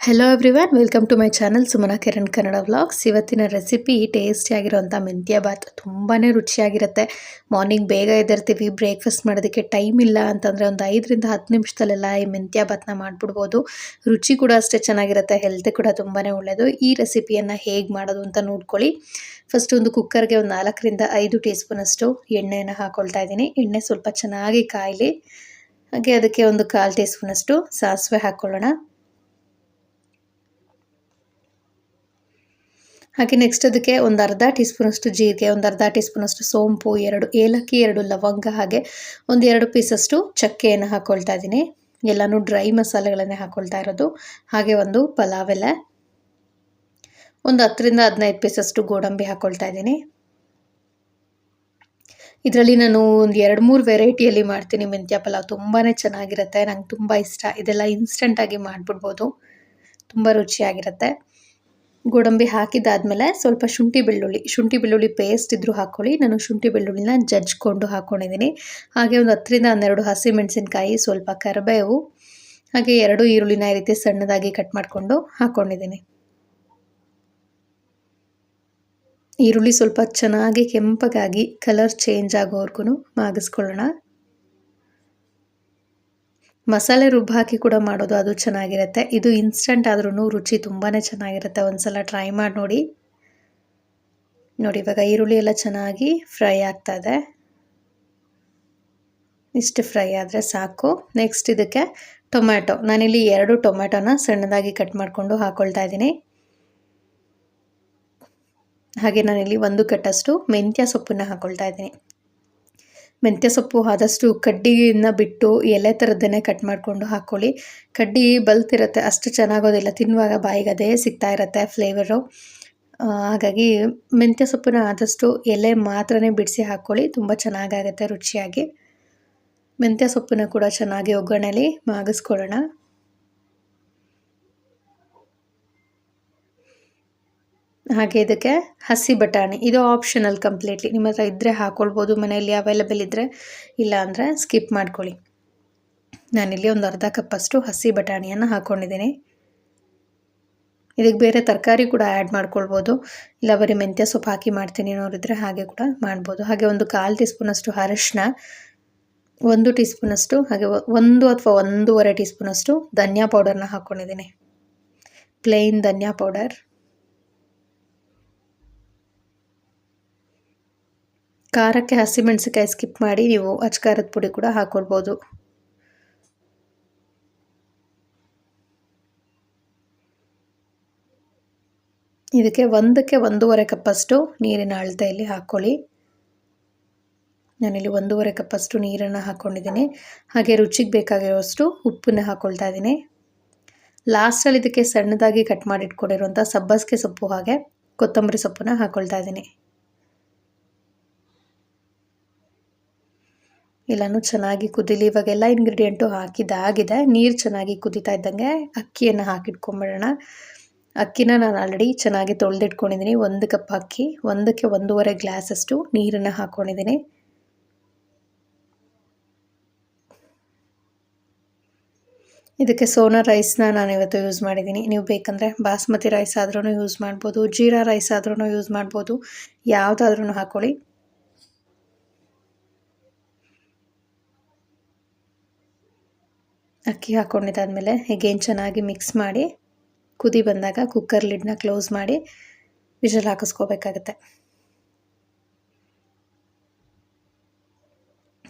Hello everyone welcome to my channel Sumana Kiran Kannada vlogs ಇವತ್ತಿನ recipe ಟೇಸ್ಟಿಯಾಗಿರುವಂಥ ಮೆಂತ್ಯ ಬಾತ್ ತುಂಬಾ ರುಚಿಯಾಗಿರುತ್ತೆ. ಮಾರ್ನಿಂಗ್ ಬೇಗ ಎದ್ದಿರ್ತೀವಿ ಬ್ರೇಕ್ಫಾಸ್ಟ್ ಮಾಡೋದಕ್ಕೆ ಟೈಮ್ ಇಲ್ಲ ಅಂತಂದರೆ ಒಂದು ಐದರಿಂದ ಹತ್ತು ನಿಮಿಷದಲ್ಲೆಲ್ಲ ಈ ಮೆಂತ್ಯ ಬಾತ್ನ ಮಾಡಿಬಿಡ್ಬೋದು. ರುಚಿ ಕೂಡ ಅಷ್ಟೇ ಚೆನ್ನಾಗಿರುತ್ತೆ ಹೆಲ್ತ್ ಕೂಡ ತುಂಬಾ ಒಳ್ಳೆಯದು ಈ ರೆಸಿಪಿಯನ್ನು ಹೇಗೆ ಮಾಡೋದು ಅಂತ ನೋಡ್ಕೊಳ್ಳಿ. ಫಸ್ಟ್ ಒಂದು ಕುಕ್ಕರ್ಗೆ ಒಂದು ನಾಲ್ಕರಿಂದ ಐದು ಟೀ ಸ್ಪೂನಷ್ಟು ಎಣ್ಣೆಯನ್ನು ಹಾಕ್ಕೊಳ್ತಾ ಇದ್ದೀನಿ. ಎಣ್ಣೆ ಸ್ವಲ್ಪ ಚೆನ್ನಾಗಿ ಕಾಯಲಿ. ಹಾಗೆ ಅದಕ್ಕೆ ಒಂದು ಕಾಲು ಟೀ ಸ್ಪೂನಷ್ಟು ಸಾಸಿವೆ ಹಾಕ್ಕೊಳ್ಳೋಣ ಹಾಗೆ ನೆಕ್ಸ್ಟ್ ಅದಕ್ಕೆ ಒಂದು ಅರ್ಧ ಟೀ ಸ್ಪೂನಷ್ಟು ಜೀರಿಗೆ, ಒಂದು ಅರ್ಧ ಟೀ ಸ್ಪೂನಷ್ಟು ಸೋಂಪು, ಎರಡು ಏಲಕ್ಕಿ, ಎರಡು ಲವಂಗ ಹಾಗೆ ಒಂದು ಎರಡು ಪೀಸಷ್ಟು ಚಕ್ಕೆಯನ್ನು ಹಾಕ್ಕೊಳ್ತಾ ಇದ್ದೀನಿ. ಎಲ್ಲನೂ ಡ್ರೈ ಮಸಾಲೆಗಳನ್ನೇ ಹಾಕ್ಕೊಳ್ತಾ ಇರೋದು. ಹಾಗೆ ಒಂದು ಪಲಾವ್ ಎಲೆ, ಒಂದು ಹತ್ತರಿಂದ ಹದಿನೈದು ಪೀಸಷ್ಟು ಗೋಡಂಬಿ ಹಾಕ್ಕೊಳ್ತಾ ಇದ್ದೀನಿ. ಇದರಲ್ಲಿ ನಾನು ಒಂದು ಎರಡು ಮೂರು ವೆರೈಟಿಯಲ್ಲಿ ಮಾಡ್ತೀನಿ ಮೆಂತ್ಯ ಪಲಾವ್. ತುಂಬಾ ಚೆನ್ನಾಗಿರುತ್ತೆ, ನಂಗೆ ತುಂಬ ಇಷ್ಟ. ಇದೆಲ್ಲ ಇನ್ಸ್ಟೆಂಟಾಗಿ ಮಾಡಿಬಿಡ್ಬೋದು. ತುಂಬ ರುಚಿಯಾಗಿರುತ್ತೆ. ಗೋಡಂಬಿ ಹಾಕಿದ್ದಾದಮೇಲೆ ಸ್ವಲ್ಪ ಶುಂಠಿ ಬೆಳ್ಳುಳ್ಳಿ ಶುಂಠಿ ಬೆಳ್ಳುಳ್ಳಿ ಪೇಸ್ಟ್ ಇದ್ದರೂ ಹಾಕ್ಕೊಳ್ಳಿ. ನಾನು ಶುಂಠಿ ಬೆಳ್ಳುಳ್ಳಿನ ಜಜ್ಕೊಂಡು ಹಾಕ್ಕೊಂಡಿದ್ದೀನಿ ಹಾಗೆ ಒಂದು ಹತ್ತರಿಂದ ಹನ್ನೆರಡು ಹಸಿ ಮೆಣಸಿನ್ಕಾಯಿ ಸ್ವಲ್ಪ ಕರಿಬೇವು, ಹಾಗೆ ಎರಡು ಈರುಳ್ಳಿನ ಈ ರೀತಿ ಸಣ್ಣದಾಗಿ ಕಟ್ ಮಾಡಿಕೊಂಡು ಹಾಕ್ಕೊಂಡಿದ್ದೀನಿ ಈರುಳ್ಳಿ ಸ್ವಲ್ಪ ಚೆನ್ನಾಗಿ ಕೆಂಪಗಾಗಿ ಕಲರ್ ಚೇಂಜ್ ಆಗೋವರೆಗೂ ಮಾಗಿಸ್ಕೊಳ್ಳೋಣ. ಮಸಾಲೆ ರುಬ್ಬ ಹಾಕಿ ಕೂಡ ಮಾಡೋದು ಅದು ಚೆನ್ನಾಗಿರುತ್ತೆ. ಇದು ಇನ್ಸ್ಟಂಟ್ ಆದ್ರೂ ರುಚಿ ತುಂಬಾ ಚೆನ್ನಾಗಿರುತ್ತೆ. ಒಂದ್ಸಲ ಟ್ರೈ ಮಾಡಿ ನೋಡಿ. ನೋಡಿ, ಇವಾಗ ಈರುಳ್ಳಿ ಎಲ್ಲ ಚೆನ್ನಾಗಿ ಫ್ರೈ ಆಗ್ತಾ ಇದೆ. ಇಷ್ಟು ಫ್ರೈ ಆದರೆ ಸಾಕು. ನೆಕ್ಸ್ಟ್ ಇದಕ್ಕೆ ಟೊಮ್ಯಾಟೊ. ನಾನಿಲ್ಲಿ ಎರಡು ಟೊಮ್ಯಾಟೊನ ಸಣ್ಣದಾಗಿ ಕಟ್ ಮಾಡಿಕೊಂಡು ಹಾಕ್ಕೊಳ್ತಾ ಇದ್ದೀನಿ. ಹಾಗೆ ನಾನಿಲ್ಲಿ ಒಂದು ಕಟ್ಟಷ್ಟು ಮೆಂತ್ಯ ಸೊಪ್ಪನ್ನು ಹಾಕ್ಕೊಳ್ತಾ ಇದ್ದೀನಿ. ಮೆಂತ್ಯ ಸೊಪ್ಪು ಆದಷ್ಟು ಕಡ್ಡಿನ ಬಿಟ್ಟು ಎಲೆ ಥರದ್ದನ್ನೇ ಕಟ್ ಮಾಡಿಕೊಂಡು ಹಾಕ್ಕೊಳ್ಳಿ ಕಡ್ಡಿ ಬಲ್ತಿರುತ್ತೆ ಅಷ್ಟು ಚೆನ್ನಾಗೋದಿಲ್ಲ. ತಿನ್ನುವಾಗ ಬಾಯಿಗೆ ಅದೇ ಸಿಗ್ತಾ ಇರುತ್ತೆ ಫ್ಲೇವರು ಹಾಗಾಗಿ ಮೆಂತ್ಯ ಸೊಪ್ಪನ್ನ ಆದಷ್ಟು ಎಲೆ ಮಾತ್ರನೇ ಬಿಡಿಸಿ ಹಾಕ್ಕೊಳ್ಳಿ ತುಂಬ ಚೆನ್ನಾಗಾಗುತ್ತೆ ರುಚಿಯಾಗಿ. ಮೆಂತ್ಯ ಸೊಪ್ಪನ್ನ ಕೂಡ ಚೆನ್ನಾಗಿ ಒಗ್ಗರಣೆಲಿ ಮಾಗಿಸ್ಕೊಳ್ಳೋಣ. ಹಾಗೆ ಇದಕ್ಕೆ ಹಸಿ ಬಟಾಣಿ, ಇದು ಆಪ್ಷನಲ್ ಕಂಪ್ಲೀಟ್ಲಿ ನಿಮ್ಮ ಹತ್ರ ಇದ್ದರೆ ಹಾಕ್ಕೊಳ್ಬೋದು ಮನೆಯಲ್ಲಿ ಅವೈಲಬಲ್ ಇದ್ದರೆ ಇಲ್ಲ ಅಂದರೆ ಸ್ಕಿಪ್ ಮಾಡ್ಕೊಳ್ಳಿ. ನಾನಿಲ್ಲಿ ಒಂದು ಅರ್ಧ ಕಪ್ಪಷ್ಟು ಹಸಿ ಬಟಾಣಿಯನ್ನು ಹಾಕ್ಕೊಂಡಿದ್ದೀನಿ ಇದಕ್ಕೆ ಬೇರೆ ತರಕಾರಿ ಕೂಡ ಆ್ಯಡ್ ಮಾಡ್ಕೊಳ್ಬೋದು. ಇಲ್ಲ, ಬರೀ ಮೆಂತ್ಯ ಸೊಪ್ಪು ಹಾಕಿ ಮಾಡ್ತೀನಿ ನೋಡಿದರೆ ಹಾಗೆ ಕೂಡ ಮಾಡ್ಬೋದು. ಹಾಗೆ ಒಂದು ಕಾಲು ಟೀ ಸ್ಪೂನಷ್ಟು ಅರಶಿನ, ಒಂದು ಟೀ ಸ್ಪೂನಷ್ಟು ಹಾಗೆ ಒಂದು ಅಥವಾ ಒಂದೂವರೆ ಟೀ ಸ್ಪೂನಷ್ಟು ಧನಿಯಾ ಪೌಡರ್ನ ಹಾಕ್ಕೊಂಡಿದ್ದೀನಿ ಪ್ಲೇನ್ ಧನಿಯಾ ಪೌಡರ್ ಖಾರಕ್ಕೆ ಹಸಿಮೆಣಸಿಕಾಯಿ ಸ್ಕಿಪ್ ಮಾಡಿ ನೀವು ಅಚ್ಕಾರದ ಪುಡಿ ಕೂಡ ಹಾಕ್ಕೊಳ್ಬೋದು ಇದಕ್ಕೆ ಒಂದಕ್ಕೆ ಒಂದೂವರೆ ಕಪ್ಪಷ್ಟು ನೀರಿನ ಅಳತೆಯಲ್ಲಿ ಹಾಕ್ಕೊಳ್ಳಿ. ನಾನಿಲ್ಲಿ ಒಂದೂವರೆ ಕಪ್ಪಷ್ಟು ನೀರನ್ನು ಹಾಕ್ಕೊಂಡಿದ್ದೀನಿ ಹಾಗೆ ರುಚಿಗೆ ಬೇಕಾಗಿರೋಷ್ಟು ಉಪ್ಪನ್ನು ಹಾಕ್ಕೊಳ್ತಾ ಇದ್ದೀನಿ. ಲಾಸ್ಟಲ್ಲಿ ಇದಕ್ಕೆ ಸಣ್ಣದಾಗಿ ಕಟ್ ಮಾಡಿಟ್ಕೊಂಡಿರುವಂಥ ಸಬ್ಬಸಿಗೆ ಸೊಪ್ಪು ಹಾಗೆ ಕೊತ್ತಂಬರಿ ಸೊಪ್ಪನ್ನ ಹಾಕ್ಕೊಳ್ತಾ ಇದ್ದೀನಿ. ಎಲ್ಲನೂ ಚೆನ್ನಾಗಿ ಕುದೀಲಿ, ಇವಾಗೆಲ್ಲ ಇಂಗ್ರೀಡಿಯೆಂಟು ಹಾಕಿದ್ದಾಗಿದೆ ನೀರು ಚೆನ್ನಾಗಿ ಕುದೀತಾ ಇದ್ದಂಗೆ ಅಕ್ಕಿಯನ್ನು ಹಾಕಿಟ್ಕೊಂಬಿಡೋಣ. ಅಕ್ಕಿನ ನಾನು ಆಲ್ರೆಡಿ ಚೆನ್ನಾಗಿ ತೊಳೆದಿಟ್ಕೊಂಡಿದ್ದೀನಿ ಒಂದು ಕಪ್ ಅಕ್ಕಿ, ಒಂದಕ್ಕೆ ಒಂದೂವರೆ ಗ್ಲಾಸಷ್ಟು ನೀರನ್ನು ಹಾಕ್ಕೊಂಡಿದ್ದೀನಿ ಇದಕ್ಕೆ ಸೋನಾ ರೈಸ್ನ ನಾನು ಇವತ್ತು ಯೂಸ್ ಮಾಡಿದ್ದೀನಿ ನೀವು ಬೇಕಂದರೆ ಬಾಸ್ಮತಿ ರೈಸ್ ಆದ್ರೂ ಯೂಸ್ ಮಾಡ್ಬೋದು, ಜೀರಾ ರೈಸ್ ಆದ್ರೂ ಯೂಸ್ ಮಾಡ್ಬೋದು. ಯಾವುದಾದ್ರೂ ಹಾಕ್ಕೊಳ್ಳಿ ಅಕ್ಕಿ ಹಾಕ್ಕೊಂಡಿದ್ದಾದಮೇಲೆ ಹೇಗೇನು ಚೆನ್ನಾಗಿ ಮಿಕ್ಸ್ ಮಾಡಿ ಕುದಿ ಬಂದಾಗ ಕುಕ್ಕರ್ ಲಿಡ್ನ ಕ್ಲೋಸ್ ಮಾಡಿ ವಿಷಲ್ ಹಾಕಿಸ್ಕೋಬೇಕಾಗತ್ತೆ.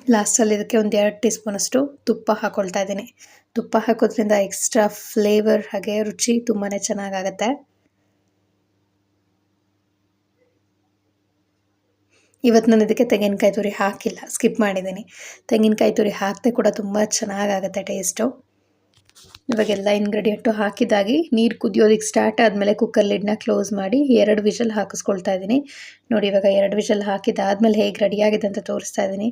ಲಾಸ್ಟಲ್ಲಿ ಇದಕ್ಕೆ ಒಂದು ಎರಡು ಟೀ ಸ್ಪೂನಷ್ಟು ತುಪ್ಪ ಹಾಕ್ಕೊಳ್ತಾ ಇದ್ದೀನಿ. ತುಪ್ಪ ಹಾಕೋದ್ರಿಂದ ಎಕ್ಸ್ಟ್ರಾ ಫ್ಲೇವರ್ ಹಾಗೆ ರುಚಿ ತುಂಬಾ ಚೆನ್ನಾಗಾಗತ್ತೆ. ಇವತ್ತು ನಾನು ಇದಕ್ಕೆ ತೆಂಗಿನಕಾಯಿ ತುರಿ ಹಾಕಿಲ್ಲ ಸ್ಕಿಪ್ ಮಾಡಿದ್ದೀನಿ. ತೆಂಗಿನಕಾಯಿ ತುರಿ ಹಾಕದೆ ಕೂಡ ತುಂಬ ಚೆನ್ನಾಗಾಗುತ್ತೆ ಟೇಸ್ಟು ಇವಾಗೆಲ್ಲ ಇಂಗ್ರೀಡಿಯೆಂಟು ಹಾಕಿದಾಗಿ ನೀರು ಕುದಿಯೋದಕ್ಕೆ ಸ್ಟಾರ್ಟ್ ಆದಮೇಲೆ ಕುಕ್ಕರ್ ಲಿಡ್ನ ಕ್ಲೋಸ್ ಮಾಡಿ ಎರಡು ವಿಷಲ್ ಹಾಕಿಸ್ಕೊಳ್ತಾ ಇದ್ದೀನಿ. ನೋಡಿ ಇವಾಗ ಎರಡು ವಿಷಲ್ ಹಾಕಿದಾದಮೇಲೆ ಹೇಗೆ ರೆಡಿಯಾಗಿದೆ ಅಂತ ತೋರಿಸ್ತಾ ಇದ್ದೀನಿ.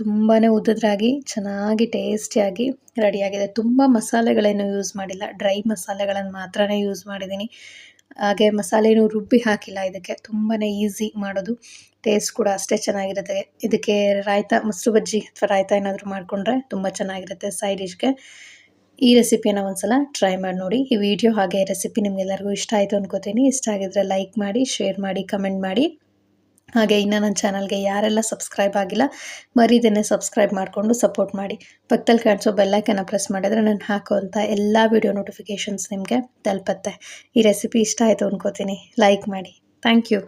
ತುಂಬಾ ಉದ್ದದ್ರಾಗಿ, ಚೆನ್ನಾಗಿ ಟೇಸ್ಟಿಯಾಗಿ ರೆಡಿಯಾಗಿದೆ ತುಂಬ ಮಸಾಲೆಗಳೇನು ಯೂಸ್ ಮಾಡಿಲ್ಲ ಡ್ರೈ ಮಸಾಲೆಗಳನ್ನು ಮಾತ್ರ ಯೂಸ್ ಮಾಡಿದ್ದೀನಿ. ಹಾಗೆ ಮಸಾಲೆನೂ ರುಬ್ಬಿ ಹಾಕಿಲ್ಲ. ಇದಕ್ಕೆ ತುಂಬಾ ಈಸಿ ಮಾಡೋದು. ಟೇಸ್ಟ್ ಕೂಡ ಅಷ್ಟೇ ಚೆನ್ನಾಗಿರುತ್ತೆ. ಇದಕ್ಕೆ ರಾಯ್ತ, ಮೊಸರು ಬಜ್ಜಿ ಅಥವಾ ರಾಯ್ತ ಏನಾದರೂ ಮಾಡಿಕೊಂಡ್ರೆ ತುಂಬ ಚೆನ್ನಾಗಿರುತ್ತೆ ಸೈಡ್ ಡಿಶ್ಗೆ ಈ ರೆಸಿಪಿಯನ್ನು ಒಂದ್ಸಲ ಟ್ರೈ ಮಾಡಿ ನೋಡಿ. ಈ ವಿಡಿಯೋ ಹಾಗೆ ರೆಸಿಪಿ ನಿಮ್ಗೆಲ್ಲರಿಗೂ ಇಷ್ಟ ಆಯಿತು ಅನ್ಕೋತೀನಿ. ಇಷ್ಟ ಆಗಿದ್ರೆ ಲೈಕ್ ಮಾಡಿ ಶೇರ್ ಮಾಡಿ ಕಮೆಂಟ್ ಮಾಡಿ. ಹಾಗೆ ಇನ್ನು ನನ್ನ ಚಾನಲ್ಗೆ ಯಾರೆಲ್ಲ ಸಬ್ಸ್ಕ್ರೈಬ್ ಆಗಿಲ್ಲ, ಮರೀದೇನೆ ಸಬ್ಸ್ಕ್ರೈಬ್ ಮಾಡಿಕೊಂಡು ಸಪೋರ್ಟ್ ಮಾಡಿ. ಪಕ್ಕದಲ್ಲಿ ಕಾಣಿಸೋ ಬೆಲ್ಲೈಕನ್ನ ಪ್ರೆಸ್ ಮಾಡಿದ್ರೆ ನಾನು ಹಾಕುವಂಥ ಎಲ್ಲ ವಿಡಿಯೋ ನೋಟಿಫಿಕೇಷನ್ಸ್ ನಿಮಗೆ ತಲುಪತ್ತೆ. ಈ ರೆಸಿಪಿ ಇಷ್ಟ ಆಯಿತು ಅಂದ್ಕೋತೀನಿ ಲೈಕ್ ಮಾಡಿ. Thank you